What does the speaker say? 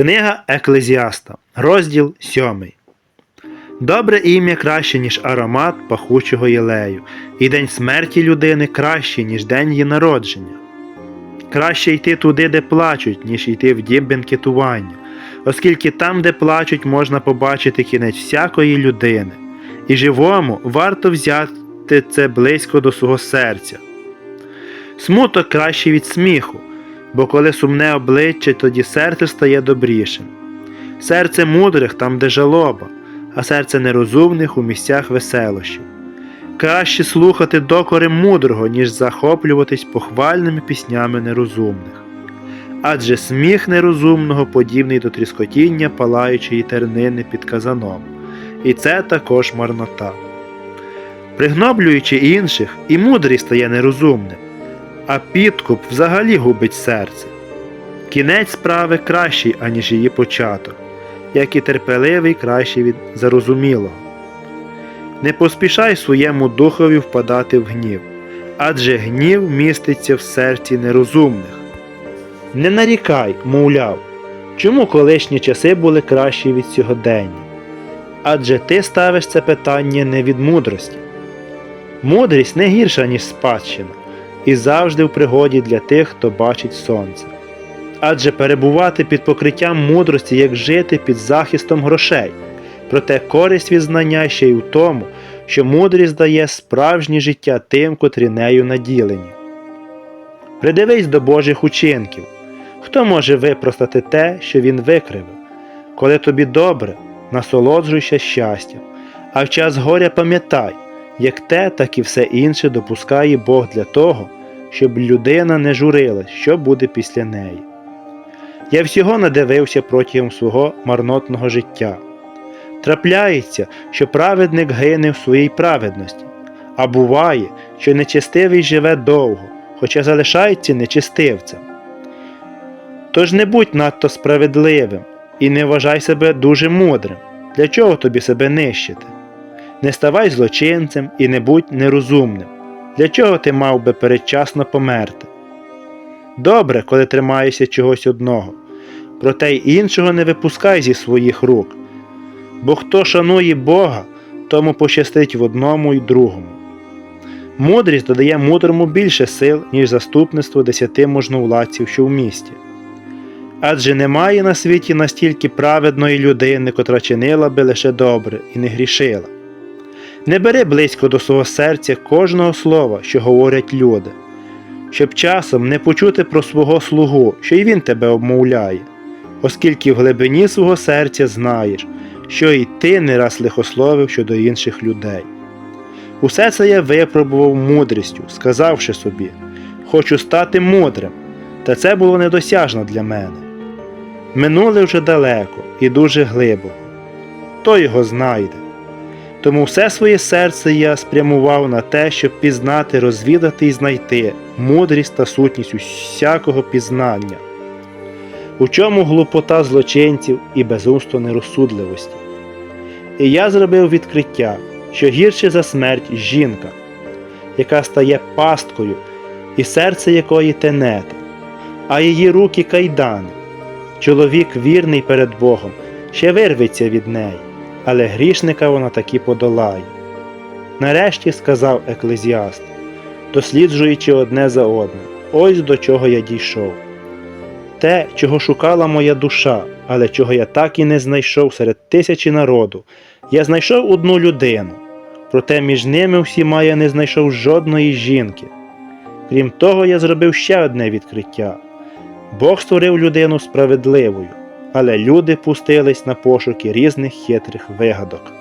Книга Еклезіаста, розділ 7. Добре ім'я краще, ніж аромат пахучого єлею, і день смерті людини краще, ніж день її народження. Краще йти туди, де плачуть, ніж йти в дім бенкетування, оскільки там, де плачуть, можна побачити кінець всякої людини, і живому варто взяти це близько до свого серця. Смуток краще від сміху, бо коли сумне обличчя, тоді серце стає добрішим. Серце мудрих там, де жалоба, а серце нерозумних у місцях веселощів. Краще слухати докори мудрого, ніж захоплюватись похвальними піснями нерозумних. Адже сміх нерозумного подібний до тріскотіння палаючої тернини під казаном, і це також марнота. Пригноблюючи інших, і мудрий стає нерозумним, а підкуп взагалі губить серце. Кінець справи кращий, аніж її початок, як і терпеливий кращий від зарозумілого. Не поспішай своєму духові впадати в гнів, адже гнів міститься в серці нерозумних. Не нарікай, мовляв, чому колишні часи були кращі від сьогодення? Адже ти ставиш це питання не від мудрості. Мудрість не гірша, ніж спадщина, і завжди в пригоді для тих, хто бачить сонце. Адже перебувати під покриттям мудрості, як жити під захистом грошей, проте користь від знання ще й у тому, що мудрість дає справжнє життя тим, котрі нею наділені. Придивись до Божих учинків. Хто може випростати те, що він викривив? Коли тобі добре, насолоджуйся щастям, а в час горя пам'ятай, як те, так і все інше допускає Бог для того, щоб людина не журилась, що буде після неї. Я всього надивився протягом свого марнотного життя. Трапляється, що праведник гине в своїй праведності, а буває, що нечестивий живе довго, хоча залишається нечестивцем. Тож не будь надто справедливим і не вважай себе дуже мудрим. Для чого тобі себе нищити? Не ставай злочинцем і не будь нерозумним. Для чого ти мав би передчасно померти? Добре, коли тримаєшся чогось одного, проте й іншого не випускай зі своїх рук. Бо хто шанує Бога, тому пощастить в одному й другому. Мудрість додає мудрому більше сил, ніж заступництво десяти можновладців, що в місті. Адже немає на світі настільки праведної людини, котра чинила би лише добре і не грішила. Не бери близько до свого серця кожного слова, що говорять люди, щоб часом не почути про свого слугу, що й він тебе обмовляє, оскільки в глибині свого серця знаєш, що і ти не раз лихословив щодо інших людей. Усе це я випробував мудрістю, сказавши собі хочу стати мудрим, та це було недосяжно для мене. Минуле вже далеко і дуже глибоко. Хто його знайде? Тому все своє серце я спрямував на те, щоб пізнати, розвідати і знайти мудрість та сутність усякого пізнання, у чому глупота злочинців і безумство нерозсудливості. І я зробив відкриття, що гірше за смерть жінка, яка стає пасткою, і серце якої тенета, а її руки кайдани. Чоловік вірний перед Богом ще вирветься від неї, але грішника вона таки подолає. Нарешті сказав еклезіаст, досліджуючи одне за одним, ось до чого я дійшов. Те, чого шукала моя душа, але чого я так і не знайшов серед тисячі народу, я знайшов одну людину, проте між ними всіма я не знайшов жодної жінки. Крім того, я зробив ще одне відкриття. Бог створив людину справедливою, але люди пустились на пошуки різних хитрих вигадок.